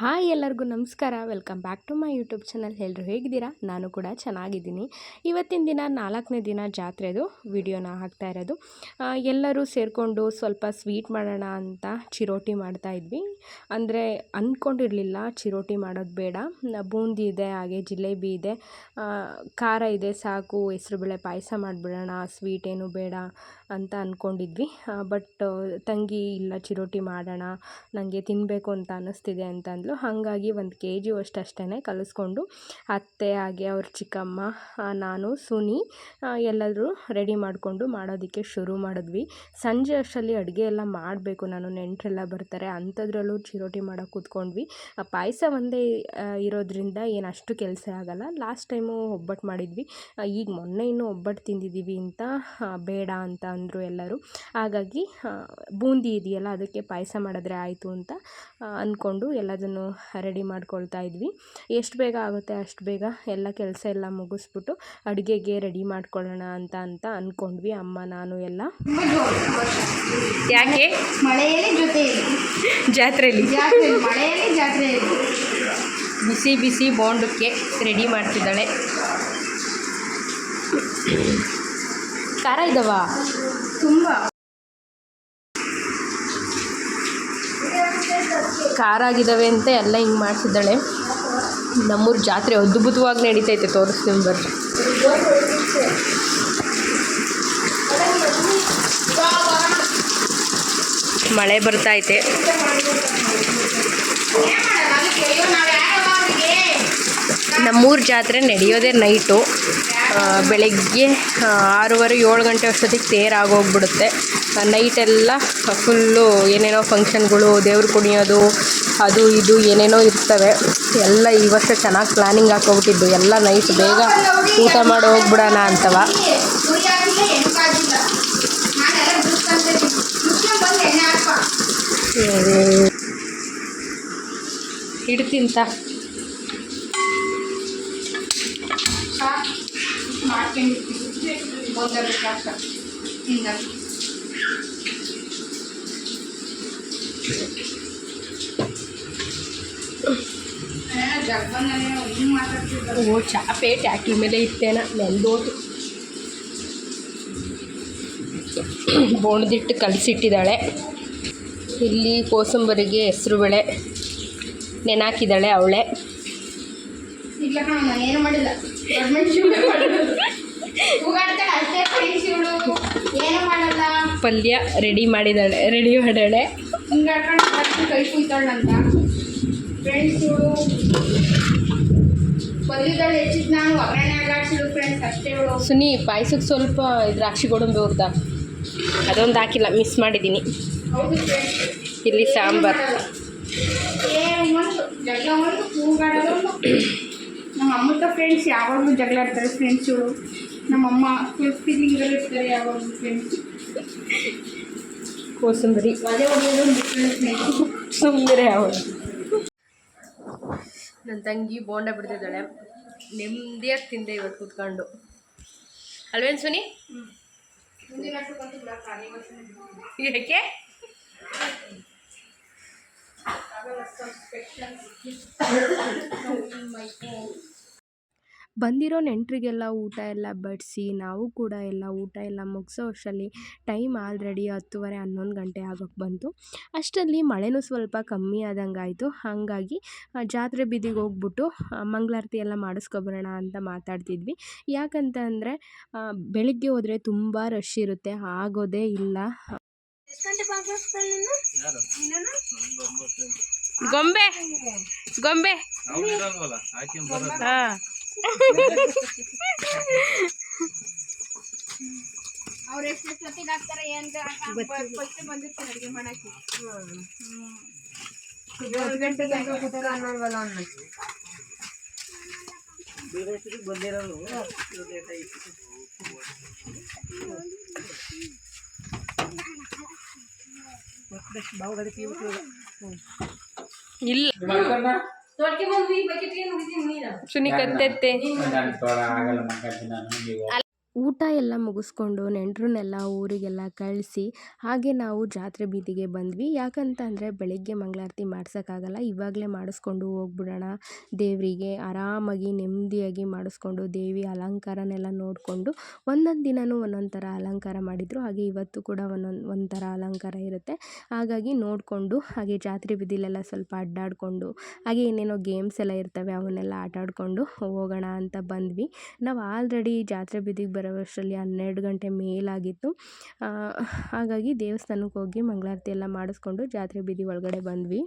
Hi ಎಲ್ಲರಿಗೂ ನಮಸ್ಕಾರ. Welcome back to my YouTube channel ಎಲ್ಲರೂ ಹೇಗಿದ್ದೀರಾ? ನಾನು ಕೂಡ ಚೆನ್ನಾಗಿದ್ದೀನಿ. ಇವತ್ತಿನ ದಿನ ನಾಲ್ಕನೇ ದಿನ ಜಾತ್ರೆದು ವಿಡಿಯೋನ ಹಾಕ್ತಾ ಇರೋದು. ಎಲ್ಲರೂ ಸೇರಿಕೊಂಡು ಸ್ವಲ್ಪ ಸ್ವೀಟ್ ಮಾಡೋಣ ಅಂತ ಚಿರೋಟಿ ಮಾಡ್ತಾ ಇದ್ವಿ. ಅಂದರೆ ಅಂದ್ಕೊಂಡಿರಲಿಲ್ಲ ಚಿರೋಟಿ ಮಾಡೋದು ಬೇಡ. ಬೂಂದಿ ಇದೆ, ಹಾಗೆ ಜಿಲೇಬಿ ಇದೆ. ಖಾರ ಇದೆ, ಸಾಕು, ಹೆಸರುಬೇಳೆ ಪಾಯಸ ಮಾಡಿಬಿಡೋಣ ಸ್ವೀಟ್ ಏನು ಬೇಡ ಅಂತ ಅಂದ್ಕೊಂಡಿದ್ವಿ ಬಟ್ ತಂಗಿ ಇಲ್ಲ, ಚಿರೋಟಿ ಮಾಡೋಣ ನನಗೆ ತಿನ್ನಬೇಕು ಅಂತ ಅನ್ನಿಸ್ತಿದೆ ಅಂತ ಅಂದ್ಲು ಹಾಗಾಗಿ ಒಂದು ಕೆ ಜಿ ಅಷ್ಟು ಕಲಿಸ್ಕೊಂಡು ಅತ್ತೆ, ಹಾಗೆ ಅವ್ರ ಚಿಕ್ಕಮ್ಮ ನಾನು, ಸುನಿ ಎಲ್ಲರೂ ರೆಡಿ ಮಾಡಿಕೊಂಡು ಮಾಡೋದಕ್ಕೆ ಶುರು ಮಾಡಿದ್ವಿ. ಸಂಜೆ ಅಷ್ಟರಲ್ಲಿ ಅಡುಗೆ ಎಲ್ಲ ಮಾಡಬೇಕು. ನಾನು ನೆಂಟರೆಲ್ಲ ಬರ್ತಾರೆ. ಅಂಥದ್ರಲ್ಲೂ ಚಿರೋಟಿ ಮಾಡೋಕೆ ಕೂತ್ಕೊಂಡ್ವಿ. ಪಾಯಸ ಒಂದೇ ಇರೋದ್ರಿಂದ ಏನು ಅಷ್ಟು ಕೆಲಸ ಆಗಲ್ಲ. ಲಾಸ್ಟ್ ಟೈಮು ಒಬ್ಬಟ್ಟು ಮಾಡಿದ್ವಿ. ಈಗ ಮೊನ್ನೆ ಇನ್ನೂ ಒಬ್ಬಟ್ಟು ತಿಂದಿದ್ದೀವಿ ಅಂತ ಬೇಡ ಅಂತ ಅಂದರು ಎಲ್ಲರೂ. ಹಾಗಾಗಿ ಬೂಂದಿ ಇದೆಯಲ್ಲ, ಅದಕ್ಕೆ ಪಾಯಸ ಮಾಡಿದ್ರೆ ಆಯಿತು ಅಂತ ಅಂದ್ಕೊಂಡು ಎಲ್ಲದನ್ನು ರೆಡಿ ಮಾಡ್ಕೊಳ್ತಾ ಇದ್ವಿ. ಎಷ್ಟು ಬೇಗ ಆಗುತ್ತೆ ಅಷ್ಟು ಬೇಗ ಎಲ್ಲ ಕೆಲಸ ಎಲ್ಲ ಮುಗಿಸ್ಬಿಟ್ಟು ಅಡುಗೆಗೆ ರೆಡಿ ಮಾಡ್ಕೊಳ್ಳೋಣ ಅಂತ ಅಂತ ಅಂದ್ಕೊಂಡ್ವಿ ಅಮ್ಮ ನಾನು ಎಲ್ಲ. ಯಾಕೆ? ಮಳೆಯಲ್ಲಿ ಜೊತೆ ಜಾತ್ರೆಯಲ್ಲಿ. ಜಾತ್ರೆ ಮಳೆಯಲ್ಲಿ ಜಾತ್ರೆ ಇದೆ ಬಿಸಿ ಬಿಸಿ ಬೋಂಡಕ್ಕೆ ರೆಡಿ ಮಾಡ್ತಿದ್ದಾಳೆ. ಖಾರ ಇದ್ದಾವ ತುಂಬ. ಖಾರ ಆಗಿದ್ದಾವೆ ಅಂತ, ಎಲ್ಲ ಹಿಂಗೆ ಮಾಡಿಸಿದ್ದಾಳೆ ನಮ್ಮೂರ ಜಾತ್ರೆ ಅದ್ಭುತವಾಗಿ ನಡೀತೈತೆ ತೋರಿಸ್ತೀನಿ ಬರ್ರಿ. ಮಳೆ ಬರ್ತೈತೆ ನಮ್ಮೂರು ಜಾತ್ರೆ ನಡೆಯೋದೇ ನೈಟು. ಬೆಳಗ್ಗೆ ಆರೂವರೆ ಏಳು ಗಂಟೆ ಅಷ್ಟೊತ್ತಿಗೆ ತೇರು ಆಗೋಗ್ಬಿಡುತ್ತೆ ನೈಟೆಲ್ಲ ಫುಲ್ಲು ಏನೇನೋ ಫಂಕ್ಷನ್ಗಳು ದೇವ್ರು ಕುಣಿಯೋದು, ಅದು ಇದು ಏನೇನೋ ಇರ್ತವೆ. ಎಲ್ಲ ಈ ವರ್ಷ ಚೆನ್ನಾಗಿ ಪ್ಲ್ಯಾನಿಂಗ್ ಹಾಕೋಬಿಟ್ಟಿದ್ದು. ಎಲ್ಲ ನೈಟ್ ಬೇಗ ಊಟ ಮಾಡಿ ಹೋಗ್ಬಿಡೋಣ ಅಂತವ. ಹಿಡ್ತಿಂತ ಓ ಚಾಪೆ ಟ್ಯಾಕಿ ಮೇಲೆ ಇತ್ತೇನ? ನೆಂದೋತು ಬೋಣದಿಟ್ಟು ಕಲಸಿಟ್ಟಿದ್ದಾಳೆ. ಇಲ್ಲಿ ಕೋಸಂಬರಿಗೆ ಹೆಸ್ರುಬೇಳೆ ನೆನಾಕಿದ್ದಾಳೆ ಅವಳೆ. ಇಲ್ಲ ಏನು ಮಾಡಲ್ಲ. ಪಲ್ಯ ರೆಡಿ ಮಾಡಿದ್ದಾಳೆ ರೆಡಿ ಮಾಡಾಳೆ. ಹಿಂಗಾಡ್ಕೊಂಡು ಬರ್ತೀನಿ ಕೈ ಕುಯ್ತಾಳಂತ. ಫ್ರೆಂಡ್ಸ್ ಇವಳು ಬಂದಿದ್ದಾಳೆ ಹೆಚ್ಚಿದ್ ನಾವು ಒಗ್ಗರಣೆ ಫ್ರೆಂಡ್ಸ್ ಅಷ್ಟೇ ಇವಳು ಸುನಿ ಪಾಯಸಕ್ಕೆ ಸ್ವಲ್ಪ ದ್ರಾಕ್ಷಿ ಗೋಡಂಬಿ ಹುರ್ದ. ಅದೊಂದು ಹಾಕಿಲ್ಲ ಮಿಸ್ ಮಾಡಿದ್ದೀನಿ ಹೌದು ಫ್ರೆಂಡ್ಸ್ ಇಲ್ಲಿ ಸಾಂಬಾರು. ಜಗಳ ಒಂದು ಕೂಗಾಡೋದು ನಮ್ಮ ಅಮ್ಮತ ಫ್ರೆಂಡ್ಸ್ ಯಾವಾಗಲೂ ಜಗಳ ಆಡ್ತಾರೆ ಫ್ರೆಂಡ್ಸ್ ಇವಳು ನಮ್ಮಮ್ಮ ಫುಲ್ ಫೀಲಿಂಗಲ್ಲಿ ಇರ್ತಾರೆ ಯಾವಾಗಲೂ ಫ್ರೆಂಡ್ಸ್ ಕೋಸಂಬರಿ. ಸುಮ್ಮನೆ ಅವಳು ನನ್ನ ತಂಗಿ ಬೋಂಡ ಬಿಡ್ತಿದ್ದಾಳೆ. ನೆಮ್ಮದಿಯಾಗಿ ತಿಂದೆ ಇವತ್ತು ಕೂತ್ಕೊಂಡು. ಅಲ್ವೇನ್ ಸುನಿ? ಯಾಕೆ? ಬಂದಿರೋ ನೆಂಟರಿಗೆಲ್ಲ ಊಟ ಎಲ್ಲ ಬಡಿಸಿ ನಾವು ಕೂಡ ಎಲ್ಲ ಊಟ ಎಲ್ಲ ಮುಗಿಸೋ ಅಷ್ಟರಲ್ಲಿ ಟೈಮ್ ಆಲ್ರೆಡಿ ಹತ್ತುವರೆ ಹನ್ನೊಂದು ಗಂಟೆ ಆಗೋಕ್ಕೆ ಬಂತು. ಅಷ್ಟರಲ್ಲಿ ಮಳೆನೂ ಸ್ವಲ್ಪ ಕಮ್ಮಿ ಆದಂಗೆ ಆಯಿತು. ಹಾಗಾಗಿ ಜಾತ್ರೆ ಬೀದಿಗೆ ಹೋಗ್ಬಿಟ್ಟು ಮಂಗಳಾರತಿ ಎಲ್ಲ ಮಾಡಿಸ್ಕೊಬರೋಣ ಅಂತ ಮಾತಾಡ್ತಿದ್ವಿ. ಯಾಕಂತ ಅಂದರೆ ಬೆಳಿಗ್ಗೆ ಹೋದರೆ ತುಂಬ ರಶ್ ಇರುತ್ತೆ. ಆಗೋದೇ ಇಲ್ಲ. ಗೊಂಬೆ ಗೊಂಬೆ. ಹಾ. ಅವ್ರು ಎಷ್ಟು ಸತಿಗೆ ಹಾಕ್ತಾರೆ ಅಂತ ಫಸ್ಟ್ ಬಂದಿರ್ತಾರೆ ಅಡುಗೆ ಮಾಡಕ್ಕೆ. ಇಲ್ಲ. ಸುನಿ ಕತ್ತೆತ್ತೆ ನಾನು ತೋಡ ಆಗಲ್ಲ ಮಾತಾಡ್ತೀನಿ ನಾನು ನೀವು ಊಟ ಎಲ್ಲ ಮುಗಿಸ್ಕೊಂಡು ನೆಂಟರನ್ನೆಲ್ಲ ಊರಿಗೆಲ್ಲ ಕಳಿಸಿ ಹಾಗೆ ನಾವು ಜಾತ್ರೆ ಬೀದಿಗೆ ಬಂದ್ವಿ. ಯಾಕಂತಂದರೆ ಬೆಳಗ್ಗೆ ಮಂಗಳಾರತಿ ಮಾಡ್ಸೋಕ್ಕಾಗಲ್ಲ. ಇವಾಗಲೇ ಮಾಡಿಸ್ಕೊಂಡು ಹೋಗ್ಬಿಡೋಣ ದೇವರಿಗೆ. ಆರಾಮಾಗಿ, ನೆಮ್ಮದಿಯಾಗಿ ಮಾಡಿಸ್ಕೊಂಡು ದೇವಿ ಅಲಂಕಾರನೆಲ್ಲ ನೋಡಿಕೊಂಡು ಒಂದೊಂದು ದಿನವೂ ಒಂದೊಂದು ಥರ ಅಲಂಕಾರ ಮಾಡಿದರು. ಹಾಗೆ ಇವತ್ತು ಕೂಡ ಒಂದೊಂದು ಒಂಥರ ಅಲಂಕಾರ ಇರುತ್ತೆ. ಹಾಗಾಗಿ ನೋಡಿಕೊಂಡು ಹಾಗೆ ಜಾತ್ರೆ ಬೀದಿಲೆಲ್ಲ ಸ್ವಲ್ಪ ಅಡ್ಡಾಡಿಕೊಂಡು ಹಾಗೆ ಏನೇನೋ ಗೇಮ್ಸ್ ಎಲ್ಲ ಇರ್ತವೆ ಅವನ್ನೆಲ್ಲ ಆಟಾಡಿಕೊಂಡು ಹೋಗೋಣ ಅಂತ ಬಂದ್ವಿ. ನಾವು ಆಲ್ರೆಡಿ ಜಾತ್ರೆ ಬೀದಿಗೆ ಬರೋವಷ್ಟರಲ್ಲಿ ಹನ್ನೆರಡು ಗಂಟೆ ಮೇಲಾಗಿತ್ತು. ಹಾಗಾಗಿ ದೇವಸ್ಥಾನಕ್ಕೆ ಹೋಗಿ ಮಂಗಳಾರತಿ ಎಲ್ಲ ಮಾಡಿಸ್ಕೊಂಡು ಜಾತ್ರೆ ಬೀದಿ ಒಳಗಡೆ ಬಂದ್ವಿ.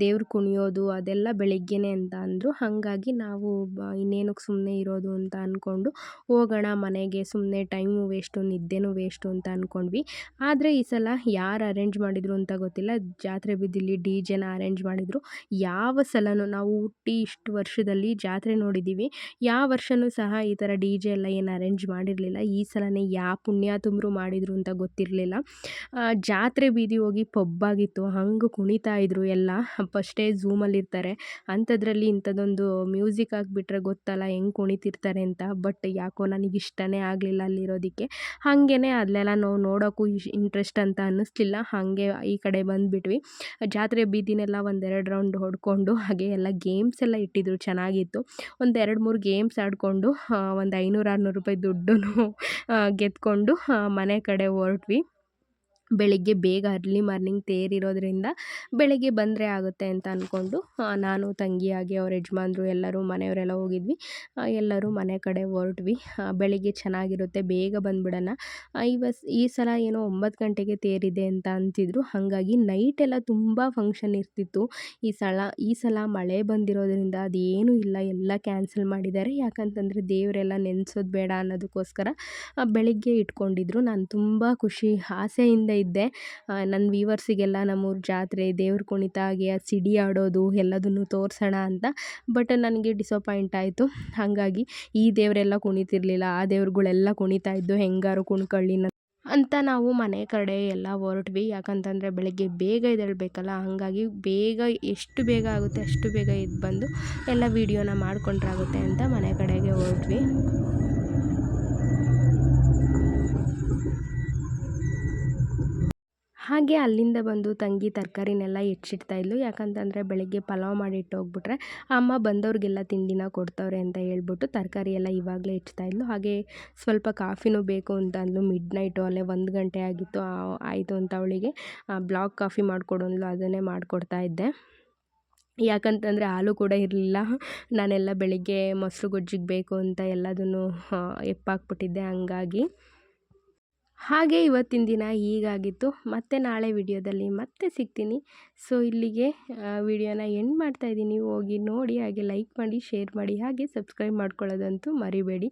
ದೇವ್ರು ಕುಣಿಯೋದು ಅದೆಲ್ಲ ಬೆಳಗ್ಗೆನೇ ಅಂತ ಅಂದರು. ಹಾಗಾಗಿ ನಾವು ಬ, ಇನ್ನೇನಕ್ಕೆ ಸುಮ್ಮನೆ ಇರೋದು ಅಂತ ಅಂದ್ಕೊಂಡು ಹೋಗೋಣ ಮನೆಗೆ ಸುಮ್ಮನೆ ಟೈಮು ವೇಸ್ಟು, ನಿದ್ದೆನೂ ವೇಸ್ಟು ಅಂತ ಅಂದ್ಕೊಂಡ್ವಿ ಆದರೆ ಈ ಸಲ ಯಾರು ಅರೇಂಜ್ ಮಾಡಿದರು ಅಂತ ಗೊತ್ತಿಲ್ಲ. ಜಾತ್ರೆ ಬಿದ್ದಿಲ್ಲಿ ಡಿ ಜೆನ ಅರೇಂಜ್ ಮಾಡಿದರು. ಯಾವ ಸಲನೂ ನಾವು ಹುಟ್ಟಿ ಇಷ್ಟು ವರ್ಷದಲ್ಲಿ ಜಾತ್ರೆ ನೋಡಿದ್ದೀವಿ ಯಾವ ವರ್ಷವೂ ಸಹ ಈ ಥರ ಡಿ ಜೆ ಎಲ್ಲ ಏನು ಅರೇಂಜ್ ಮಾಡಿರಲಿಲ್ಲ. ಈ ಸಲನೇ ಯಾವ ಪುಣ್ಯಾತುಂಬರು ಮಾಡಿದರು ಅಂತ ಗೊತ್ತಿರಲಿಲ್ಲ. ಜಾತ್ರೆ ಬೀದಿ ಹೋಗಿ ಪಬ್ಬಾಗಿತ್ತು. ಹಂಗೆ ಕುಣಿತಾ ಇದ್ರು ಎಲ್ಲ. ಫಸ್ಟೇ ಝೂಮಲ್ಲಿರ್ತಾರೆ ಅಂಥದ್ರಲ್ಲಿ ಇಂಥದ್ದೊಂದು ಮ್ಯೂಸಿಕ್ ಹಾಕ್ಬಿಟ್ರೆ ಗೊತ್ತಲ್ಲ ಹೆಂಗೆ ಕುಣಿತಿರ್ತಾರೆ ಅಂತ, ಬಟ್ ಯಾಕೋ ನನಗೆ ಇಷ್ಟನೇ ಆಗಲಿಲ್ಲ ಅಲ್ಲಿರೋದಕ್ಕೆ. ಹಾಗೇ ಅಲ್ಲೆಲ್ಲ ನಾವು ನೋಡೋಕ್ಕೂ ಇಂಟ್ರೆಸ್ಟ್ ಅಂತ ಅನ್ನಿಸ್ಲಿಲ್ಲ. ಹಾಗೆ ಈ ಕಡೆ ಬಂದುಬಿಟ್ವಿ. ಜಾತ್ರೆ ಬೀದಿನೆಲ್ಲ ಒಂದೆರಡು ರೌಂಡ್ ಹೊಡ್ಕೊಂಡು ಹಾಗೆ ಎಲ್ಲ ಗೇಮ್ಸ್ ಎಲ್ಲ ಇಟ್ಟಿದ್ರು, ಚೆನ್ನಾಗಿತ್ತು. ಒಂದು ಎರಡು ಮೂರು ಗೇಮ್ಸ್ ಆಡಿಕೊಂಡು ಒಂದು ಐನೂರು ಆರುನೂರು ರೂಪಾಯಿ ದುಡ್ಡು ಗೆದ್ಕೊಂಡು ಮನೆ ಕಡೆ ಹೊರಟ್ವಿ. ಬೆಳಿಗ್ಗೆ ಬೇಗ ಅರ್ಲಿ ಮಾರ್ನಿಂಗ್ ತೇರಿರೋದ್ರಿಂದ ಬೆಳಗ್ಗೆ ಬಂದರೆ ಆಗುತ್ತೆ ಅಂತ ಅಂದ್ಕೊಂಡು ನಾನು ತಂಗಿ ಹಾಗೆ ಅವ್ರ ಯಜಮಾನ್ರು ಎಲ್ಲರೂ ಮನೆಯವರೆಲ್ಲ ಹೋಗಿದ್ವಿ. ಎಲ್ಲರೂ ಮನೆ ಕಡೆ ಹೊರಟ್ವಿ. ಬೆಳಿಗ್ಗೆ ಚೆನ್ನಾಗಿರುತ್ತೆ, ಬೇಗ ಬಂದುಬಿಡೋಣ. ಇವಸ್ ಈ ಸಲ ಏನೋ ಒಂಬತ್ತು ಗಂಟೆಗೆ ತೇರಿದೆ ಅಂತ ಅಂತಿದ್ರು. ಹಾಗಾಗಿ ನೈಟೆಲ್ಲ ತುಂಬ ಫಂಕ್ಷನ್ ಇರ್ತಿತ್ತು. ಈ ಸಲ ಈ ಸಲ ಮಳೆ ಬಂದಿರೋದ್ರಿಂದ ಅದೇನೂ ಇಲ್ಲ. ಎಲ್ಲ ಕ್ಯಾನ್ಸಲ್ ಮಾಡಿದ್ದಾರೆ. ಯಾಕಂತಂದರೆ ದೇವರೆಲ್ಲ ನೆನೆಸೋದು ಬೇಡ ಅನ್ನೋದಕ್ಕೋಸ್ಕರ ಬೆಳಿಗ್ಗೆ ಇಟ್ಕೊಂಡಿದ್ರು. ನಾನು ತುಂಬ ಖುಷಿ, ಆಸೆಯಿಂದ ಇದ್ದೆ. ನನ್ನ ವೀವರ್ಸಿಗೆಲ್ಲ ನಮ್ಮೂರ ಜಾತ್ರೆ, ದೇವ್ರ ಕುಣಿತ, ಹಾಗೆ ಆ ಸಿಡಿ ಆಡೋದು ಎಲ್ಲದನ್ನು ತೋರಿಸೋಣ ಅಂತ. ಬಟ್ ನನಗೆ ಡಿಸಪಾಯಿಂಟ್ ಆಯಿತು. ಹಾಗಾಗಿ ಈ ದೇವರೆಲ್ಲ ಕುಣಿತಿರ್ಲಿಲ್ಲ, ಆ ದೇವ್ರುಗಳೆಲ್ಲ ಕುಣಿತಾ ಇದ್ದು ಹೆಂಗಾರು ಕುಣ್ಕೊಳ್ಳಿ ಅಂತ ನಾವು ಮನೆ ಕಡೆ ಎಲ್ಲ ಹೊರಟ್ವಿ. ಯಾಕಂತಂದರೆ ಬೆಳಗ್ಗೆ ಬೇಗ ಎದ್ದೇಳಬೇಕಲ್ಲ, ಹಾಗಾಗಿ ಬೇಗ ಎಷ್ಟು ಬೇಗ ಆಗುತ್ತೆ ಅಷ್ಟು ಬೇಗ ಎದ್ದು ಬಂದು ಎಲ್ಲ ವೀಡಿಯೋನ ಮಾಡ್ಕೊಂಡ್ರಾಗುತ್ತೆ ಅಂತ ಮನೆ ಕಡೆಗೆ ಹೊರಟ್ವಿ. ಹಾಗೆ ಅಲ್ಲಿಂದ ಬಂದು ತಂಗಿ ತರಕಾರಿನೆಲ್ಲ ಹೆಚ್ಚಿಡ್ತಾ ಇದ್ಲು. ಯಾಕಂತಂದರೆ ಬೆಳಗ್ಗೆ ಪಲಾವ್ ಮಾಡಿಟ್ಟು ಹೋಗ್ಬಿಟ್ರೆ ಅಮ್ಮ ಬಂದವ್ರಿಗೆಲ್ಲ ತಿಂಡಿನ ಕೊಡ್ತವ್ರೆ ಅಂತ ಹೇಳ್ಬಿಟ್ಟು ತರಕಾರಿ ಎಲ್ಲ ಇವಾಗಲೇ ಇದ್ಲು. ಹಾಗೆ ಸ್ವಲ್ಪ ಕಾಫಿನೂ ಬೇಕು ಅಂತ ಅಂದ್ಲು. ಮಿಡ್ ನೈಟು ಅಲ್ಲೇ ಒಂದು ಗಂಟೆ ಆಗಿತ್ತು. ಆಯಿತು ಅಂತ ಅವಳಿಗೆ ಬ್ಲಾಕ್ ಕಾಫಿ ಮಾಡಿಕೊಡು ಅಂದ್ಲು. ಅದನ್ನೇ ಮಾಡಿಕೊಡ್ತಾ ಇದ್ದೆ. ಯಾಕಂತಂದರೆ ಹಾಲು ಕೂಡ ಇರಲಿಲ್ಲ. ನಾನೆಲ್ಲ ಬೆಳಿಗ್ಗೆ ಮೊಸರು ಗೊಜ್ಜಿಗೆ ಬೇಕು ಅಂತ ಎಲ್ಲದನ್ನು ಎಪ್ಪಾಕ್ಬಿಟ್ಟಿದ್ದೆ ಹಂಗಾಗಿ. ಹಾಗೆ ಇವತ್ತಿನ ದಿನ ಹೀಗಾಗಿತ್ತು. ಮತ್ತೆ ನಾಳೆ ವಿಡಿಯೋದಲ್ಲಿ ಮತ್ತೆ ಸಿಗ್ತೀನಿ. ಸೊ ಇಲ್ಲಿಗೆ ವಿಡಿಯೋನ ಎಂಡ್ ಮಾಡ್ತಾಯಿದ್ದೀನಿ ಹೋಗಿ ನೋಡಿ, ಹಾಗೆ ಲೈಕ್ ಮಾಡಿ ಶೇರ್ ಮಾಡಿ, ಹಾಗೆ ಸಬ್ಸ್ಕ್ರೈಬ್ ಮಾಡ್ಕೊಳ್ಳೋದಂತೂ ಮರಿಬೇಡಿ.